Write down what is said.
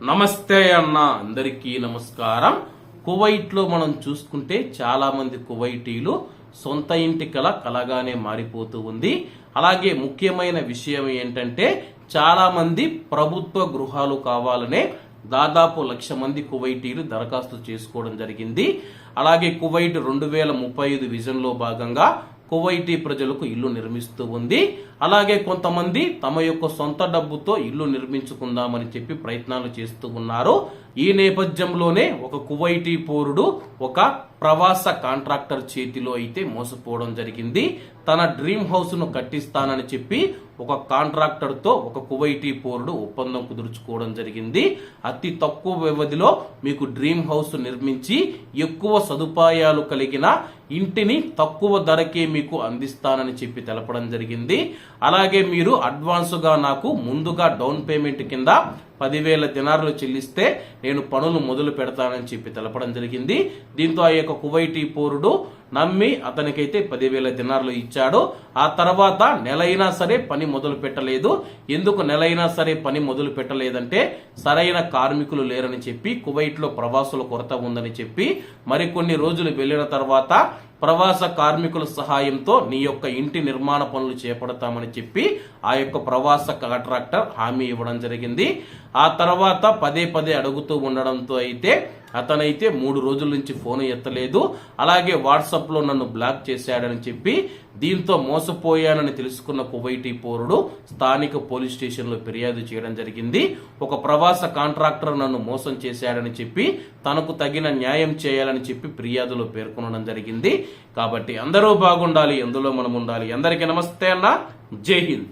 నమస్తే అన్న అందరికీ నమస్కారం. కువైట్లో మనం చూసుకుంటే చాలా మంది కువైటీలు సొంత ఇంటి కల కలగానే మారిపోతూ ఉంది. అలాగే ముఖ్యమైన విషయం ఏంటంటే చాలా మంది ప్రభుత్వ గృహాలు కావాలనే దాదాపు లక్ష మంది కువైటీలు దరఖాస్తు చేసుకోవడం జరిగింది. అలాగే కువైట్ రెండు వేల ముప్పై ఐదు విజన్లో భాగంగా కువైటీ ప్రజలకు ఇల్లు నిర్మిస్తూ ఉంది. అలాగే కొంతమంది తమ యొక్క సొంత డబ్బుతో ఇల్లు నిర్మించుకుందామని చెప్పి ప్రయత్నాలు చేస్తూ ఉన్నారు. ఈ నేపథ్యంలోనే ఒక కువైటీ పౌరుడు ఒక ప్రవాస కాంట్రాక్టర్ చేతిలో అయితే మోసపోవడం జరిగింది. తన డ్రీమ్ హౌస్ను కట్టిస్తానని చెప్పి ఒక కాంట్రాక్టర్తో ఒక కువైటీ పౌరుడు ఒప్పందం కుదుర్చుకోవడం జరిగింది. అతి తక్కువ వ్యవధిలో మీకు డ్రీమ్ హౌస్ నిర్మించి ఎక్కువ సదుపాయాలు కలిగిన ఇంటిని తక్కువ ధరకే మీకు అందిస్తానని చెప్పి తెలపడం జరిగింది. అలాగే మీరు అడ్వాన్స్గా నాకు ముందుగా డౌన్ పేమెంట్ కింద పదివేల దినారులు చెల్లిస్తే నేను పనులు మొదలు పెడతానని చెప్పి తెలపడం జరిగింది. దీంతో ఆ యొక్క కువైటీ పౌరుడు నమ్మి అతనికైతే పదివేల దినార్లు ఇచ్చాడు. ఆ తర్వాత నెలైనా సరే పని మొదలు పెట్టలేదు. ఎందుకు నెలైనా సరే పని మొదలు పెట్టలేదంటే సరైన కార్మికులు లేరని చెప్పి కువైట్లో ప్రవాసుల కొరత ఉందని చెప్పి మరికొన్ని రోజులు వెళ్ళిన తర్వాత ప్రవాస కార్మికుల సహాయంతో నీ యొక్క ఇంటి నిర్మాణ పనులు చేపడతామని చెప్పి ఆ యొక్క ప్రవాస కాంట్రాక్టర్ హామీ ఇవ్వడం జరిగింది. ఆ తర్వాత పదే పదే అడుగుతూ ఉండడంతో అయితే అతనైతే మూడు రోజుల నుంచి ఫోన్ ఎత్తలేదు. అలాగే వాట్సాప్లో నన్ను బ్లాక్ చేశాడని చెప్పి దీంతో మోసపోయానని తెలుసుకున్న కువైటీ పౌరుడు స్థానిక పోలీస్ స్టేషన్లో ఫిర్యాదు చేయడం జరిగింది. ఒక ప్రవాస కాంట్రాక్టర్ నన్ను మోసం చేశాడని చెప్పి తనకు తగిన న్యాయం చేయాలని చెప్పి ఫిర్యాదులో పేర్కొనడం జరిగింది. కాబట్టి అందరూ బాగుండాలి ఎందులో మనం ఉండాలి అందరికీ నమస్తే అన్న. జై హింద్.